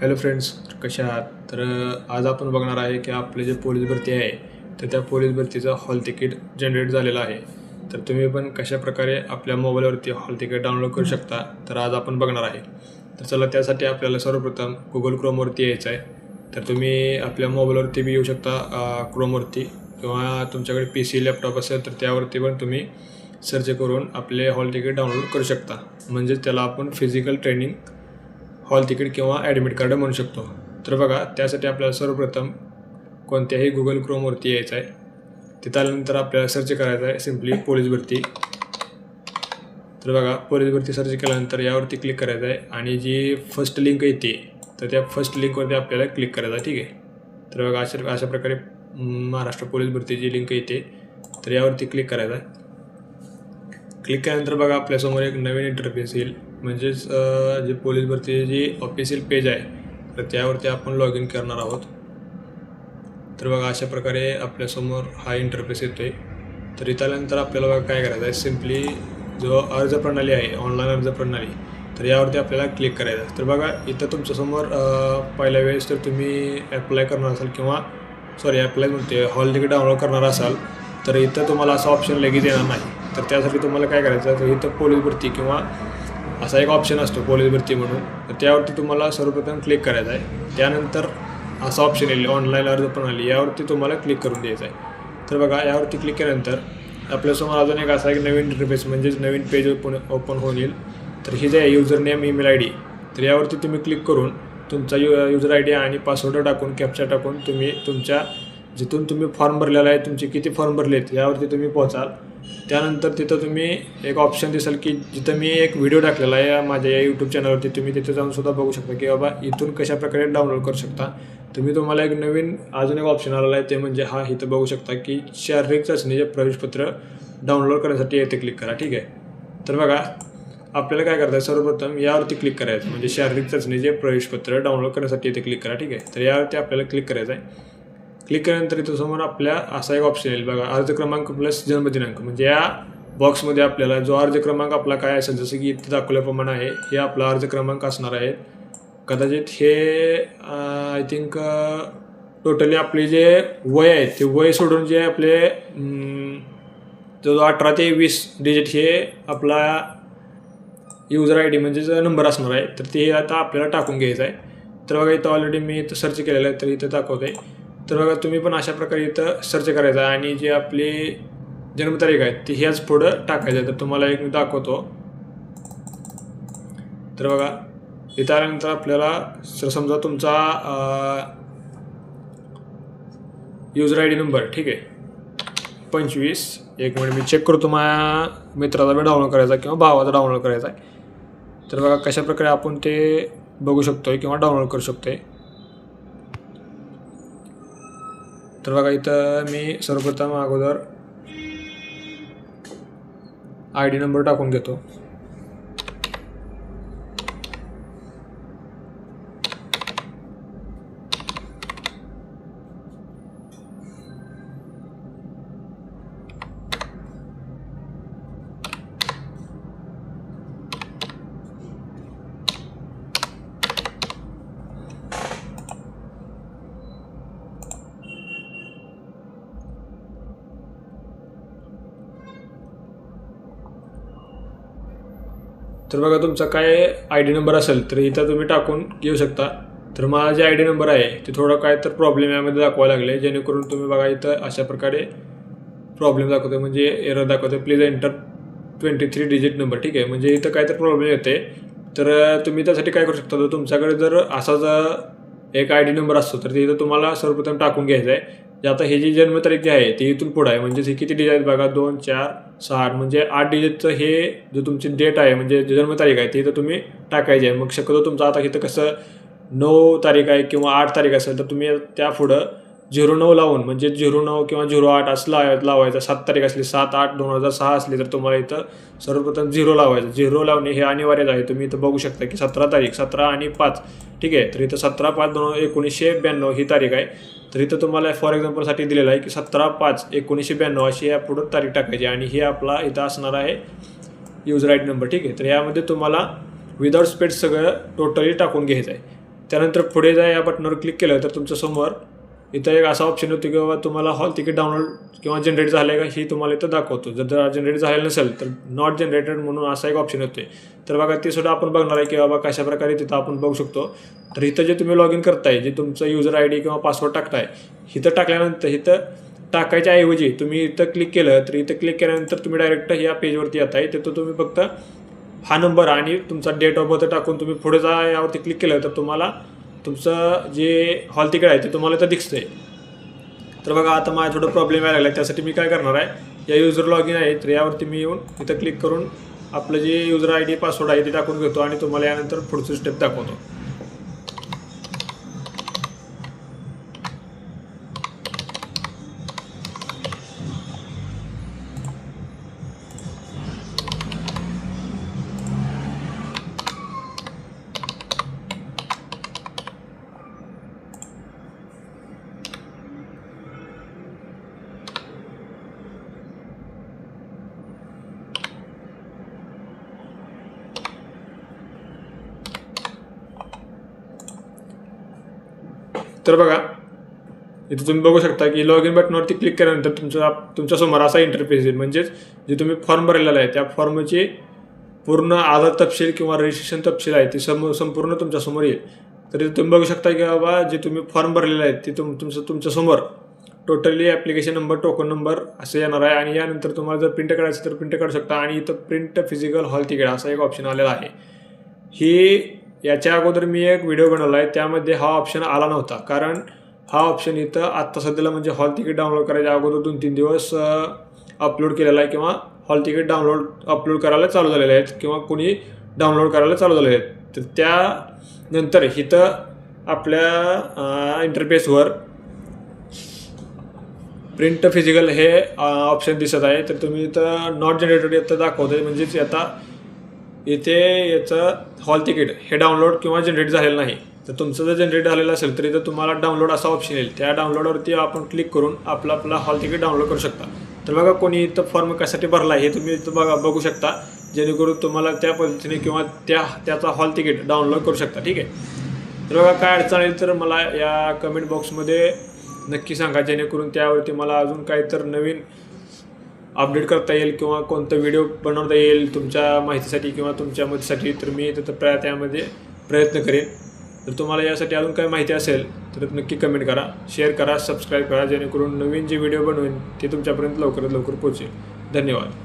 Hello friends कशा आहात? तर आज आपण बघणार आहे की आपले जे पोलीस भरती आहे तर त्या पोलीस भरतीचं हॉल तिकीट जनरेट झालेलं आहे. तर तुम्ही पण कशा प्रकारे आपल्या मोबाईलवरती हॉल तिकीट डाउनलोड करू शकता तर आज आपण बघणार आहे. तर चला त्यासाठी आपल्याला सर्वप्रथम गुगल क्रोमवरती यायचं आहे. तर तुम्ही आपल्या मोबाईलवरती बी येऊ शकता क्रोमवरती किंवा तुमच्याकडे पी सी लॅपटॉप असेल तर त्यावरती पण तुम्ही सर्च करून आपले हॉल तिकीट डाउनलोड करू शकता. म्हणजेच त्याला आपण फिजिकल ट्रेनिंग हॉल तिकीट किंवा ॲडमिट कार्ड म्हणू शकतो. तर बघा त्यासाठी आपल्याला सर्वप्रथम कोणत्याही गुगल क्रोमवरती यायचं आहे. तिथं आल्यानंतर आपल्याला सर्च करायचं आहे सिम्पली पोलीस भरती. तर बघा पोलीस भरती सर्च केल्यानंतर यावरती क्लिक करायचं आहे आणि जी फर्स्ट लिंक येते तर त्या फर्स्ट लिंकवरती आपल्याला क्लिक करायचं आहे ठीक आहे. तर बघा अशा अशा प्रकारे महाराष्ट्र पोलीस भरतीची लिंक येते तर यावरती क्लिक करायचं आहे. क्लिक केल्यानंतर बघा आपल्यासमोर एक नवीन इंटरफेस येईल. म्हणजेच जे पोलीस भरतीचे जी ऑफिशियल पेज आहे. तर त्यावरती आपण लॉग इन करणार आहोत. तर बघा अशा प्रकारे आपल्यासमोर हा इंटरफेस येतो आहे तर इथं आल्यानंतर आपल्याला बघा काय करायचं आहे? सिम्पली जो अर्ज प्रणाली आहे ऑनलाईन अर्ज प्रणाली तर यावरती आपल्याला क्लिक करायचं आहे. तर बघा इथं तुमच्यासमोर पहिल्या वेळेस तर तुम्ही ॲप्लाय करणार असाल किंवा सॉरी ॲप्लाय म्हणते हॉल तिकीट डाउनलोड करणार असाल तर इथं तुम्हाला असं ऑप्शन लगेच येणार नाही. तर त्यासाठी तुम्हाला काय करायचं तर इथं पोलीस भरती किंवा असा एक ऑप्शन असतो पोलीस भरती म्हणून. तर त्यावरती तुम्हाला सर्वप्रथम क्लिक करायचं आहे. त्यानंतर असा ऑप्शन येईल ऑनलाईन अर्ज प्रणाली. यावरती तुम्हाला क्लिक करून द्यायचं आहे. तर बघा यावरती क्लिक केल्यानंतर आपल्यासमोर अजून एक असा एक नवीन इंटरफेस म्हणजेच नवीन पेज ओपन ओपन होऊन येईल. तर ही जे आहे user name email I D तर यावरती तुम्ही क्लिक करून तुमचा यु युजर आय डी आणि पासवर्ड टाकून कॅप्चा टाकून तुम्ही तुमच्या जिथून तुम्ही फॉर्म भरलेला आहे तुमचे किती फॉर्म भरले आहेत यावरती तुम्ही पोहोचाल. त्यानंतर तिथं तुम्ही एक ऑप्शन दिसेल की जिथं मी एक व्हिडिओ टाकलेला आहे या माझ्या या यूट्यूब चॅनलवरती तुम्ही तिथे जाऊन सुद्धा बघू शकता की बाबा इथून कशाप्रकारे डाउनलोड करू शकता. तुम्ही तुम्हाला एक नवीन अजून एक ऑप्शन आलेला आहे ते म्हणजे हा इथं बघू शकता की शारीरिक चाचणीचे प्रवेशपत्र डाउनलोड करण्यासाठी येथे क्लिक करा ठीक आहे? तर बघा आपल्याला काय करायचं आहे? सर्वप्रथम यावरती क्लिक करायचं म्हणजे शारीरिक चाचणीचे प्रवेशपत्र डाउनलोड करण्यासाठी येथे क्लिक करा ठीक आहे? तर यावरती आपल्याला क्लिक करायचं आहे. क्लिक केल्यानंतर इथं समोर आपल्या असा एक ऑप्शन येईल. बघा अर्ज क्रमांक प्लस जन्मदिनांक. म्हणजे या बॉक्समध्ये आपल्याला जो अर्ज क्रमांक आपला काय असेल जसं की इथे दाखवल्याप्रमाणे आहे हे आपला अर्ज क्रमांक असणार आहे. कदाचित हे आय थिंक टोटली आपले जे वय आहे ते वय सोडून जे आपले अं, जो अठरा ते वीस डिजिट हे आपला युजर आय डी म्हणजेच नंबर असणार आहे तर ते आता आपल्याला टाकून घ्यायचं आहे. तर बघा इथं ऑलरेडी मी इथं सर्च केलेलं आहे तर इथं दाखवतं आहे तर बघा तुम्ही पण अशा प्रकारे इथं सर्च करायचं आहे आणि जी आपली जन्मतारीख आहे ती ह्याच पुढं टाकायचं आहे. तर तुम्हाला एक मी दाखवतो. तर बघा इथं आल्यानंतर आपल्याला सर समजा तुमचा युजर आय डी नंबर ठीक आहे. पंचवीस एक मिनिट मी चेक करतो माझ्या मित्राचा मी डाउनलोड करायचा किंवा भावाचा डाउनलोड करायचा आहे. तर बघा कशाप्रकारे आपण ते बघू शकतोय किंवा डाउनलोड करू शकतो आहे तर बघा इथं मी सर्वप्रथम अगोदर आय डी नंबर टाकून घेतो. तर बघा तुमचा काय आय डी नंबर असेल तर इथं तुम्ही टाकून घेऊ शकता. तर माझा जे आय डी नंबर आहे ते थोडं काय तर प्रॉब्लेम यामध्ये दाखवायला लागले जेणेकरून तुम्ही बघा इथं अशा प्रकारे प्रॉब्लेम दाखवतो म्हणजे एरर दाखवतो please enter twenty three digit number ठीक आहे? म्हणजे इथं काय तर प्रॉब्लेम येते तर तुम्ही त्यासाठी काय करू शकता? तर तुमच्याकडे जर असा जर एक आय डी नंबर असतो तर तिथं तुम्हाला सर्वप्रथम टाकून घ्यायचं आहे आता हे जी जन्मतारीख जी आहे ती इथून पुढं आहे. म्हणजे हे किती डिजिट आहेत बघा? दोन चार सहा. म्हणजे आठ डिजिटचं हे जो तुमची डेट आहे म्हणजे जे जन्मतारीख आहे ते इथं तुम्ही टाकायची आहे. मग शक्यतो तुमचं आता इथं कसं नऊ तारीख आहे किंवा आठ तारीख असेल तर तुम्ही त्या पुढं झिरो नऊ लावून म्हणजे झिरो नऊ किंवा झिरो आठ असला लावाय सात तारीख असली सात आठ दोन हजार सहा असली तर तुम्हाला इथं सर्वप्रथम झिरो लावायचं. झिरो लावणे हे अनिवार्यच आहे. तुम्ही इथं बघू शकता की सतरा तारीख सतरा आणि पाच. ठीक आहे? तर इथं सतरा पाच दोन एकोणीसशे ब्याण्णव ही तारीख आहे. तर इथं तुम्हाला फॉर एक्झाम्पलसाठी दिलेलं आहे की सतरा पाच एकोणीसशे ब्याण्णव अशी या पुढं तारीख टाकायची आणि हे आपला इथं असणार आहे युजर आय डी नंबर ठीक आहे? तर यामध्ये तुम्हाला विदाउट स्पेस सगळं टोटली टाकून घ्यायचं आहे. त्यानंतर पुढे जाय या बटनवर क्लिक केलं तर तुमच्यासमोर इथं एक असा ऑप्शन होतो की बाबा तुम्हाला हॉल तिकीट डाउनलोड किंवा जनरेट झालं आहे का ही तुम्हाला इथं दाखवतो. जर जर जनरेट झालेलं नसेल तर नॉट जनरेटेड म्हणून असा एक ऑप्शन होते तर बघा ते सुद्धा आपण बघणार आहे की बाबा कशा प्रकारे तिथं आपण बघू शकतो. तर इथं जे तुम्ही लॉग इन करताय जे तुमचं युजर आय डी किंवा पासवर्ड टाकताय इथं टाकल्यानंतर इथं टाकायच्या ऐवजी तुम्ही इथं क्लिक केलं तर इथं क्लिक केल्यानंतर तुम्ही डायरेक्ट या पेजवरती येत आहे तिथं तुम्ही फक्त हा नंबर आणि तुमचा डेट ऑफ बर्थ टाकून तुम्ही पुढे जा यावरती क्लिक केलं तर तुम्हाला तुमचं जे हॉल तिकीट आहे ते तुम्हाला इथं आहे तर बघा आता माझा थोडं प्रॉब्लेम यायला लागला त्यासाठी मी काय करणार आहे या युजर लॉग इन आहे तर यावरती मी येऊन इथं क्लिक करून आपलं जे युजर आय डी पासवर्ड आहे ते टाकून घेतो आणि तुम्हाला यानंतर पुढची स्टेप दाखवतो. तर बघा इथं तुम्ही बघू शकता की लॉग इन बटनवरती क्लिक केल्यानंतर तुमचा तुमच्यासमोर असा इंटरफेस येईल. म्हणजेच जे तुम्ही फॉर्म भरलेला आहे त्या फॉर्मची पूर्ण आधार तपशील किंवा रजिस्ट्रेशन तपशील आहे ते सम संपूर्ण तुमच्यासमोर येईल. तर तुम्ही बघू शकता की बाबा जे तुम्ही फॉर्म भरलेलं आहे ते तुम तुमचं तुमच्यासमोर totally application number token number असं येणार आहे. आणि यानंतर तुम्हाला जर प्रिंट काढायचं तर प्रिंट काढू शकता. आणि इथं प्रिंट फिजिकल हॉल तिकीट असा एक ऑप्शन आलेला आहे. ही याच्या अगोदर मी एक व्हिडिओ बनवला आहे त्यामध्ये हा ऑप्शन आला नव्हता. कारण हा ऑप्शन इथं आत्ता सध्याला म्हणजे हॉल तिकीट डाउनलोड करायच्या अगोदर दोन तीन दिवस अपलोड केलेला आहे किंवा हॉल तिकीट डाउनलोड अपलोड करायला चालू झालेले आहेत किंवा कोणी डाउनलोड करायला चालू झालेले आहेत. तर त्यानंतर इथं आपल्या इंटरफेसवर प्रिंट फिजिकल हे ऑप्शन दिसत आहे. तर तुम्ही इथं नॉट जनरेटेड इथं दाखवतंय. म्हणजेच आता इथे याचं हॉल तिकीट हे डाउनलोड किंवा जनरेट झालेलं नाही. तर तुमचं जर जनरेट झालेलं असेल तर इथं तुम्हाला डाउनलोड असा ऑप्शन येईल. त्या डाउनलोडवरती आपण क्लिक करून आपला आपला हॉल तिकीट डाउनलोड करू शकता. तर बघा कोणी इथं फॉर्म कशासाठी भरला आहे हे तुम्ही इथं बघा बघू शकता. जेणेकरून तुम्हाला त्या पद्धतीने किंवा त्या त्याचा हॉल तिकीट डाउनलोड करू शकता. ठीक आहे? तर बघा काय अडचण येईल तर मला या कमेंट बॉक्समध्ये नक्की सांगा. जेणेकरून त्यावरती मला अजून काही तर नवीन अपडेट करता येईल किंवा कोणतं व्हिडिओ बनवता येईल तुमच्या माहितीसाठी किंवा तुमच्या मदतीसाठी तर मी तिथं प्र त्यामध्ये प्रयत्न करेन. जर तुम्हाला यासाठी अजून काही माहिती असेल तर नक्की कमेंट करा शेअर करा सबस्क्राईब करा जेणेकरून नवीन जे व्हिडिओ बनवेन ते तुमच्यापर्यंत लवकरात लवकर पोहोचेल. धन्यवाद.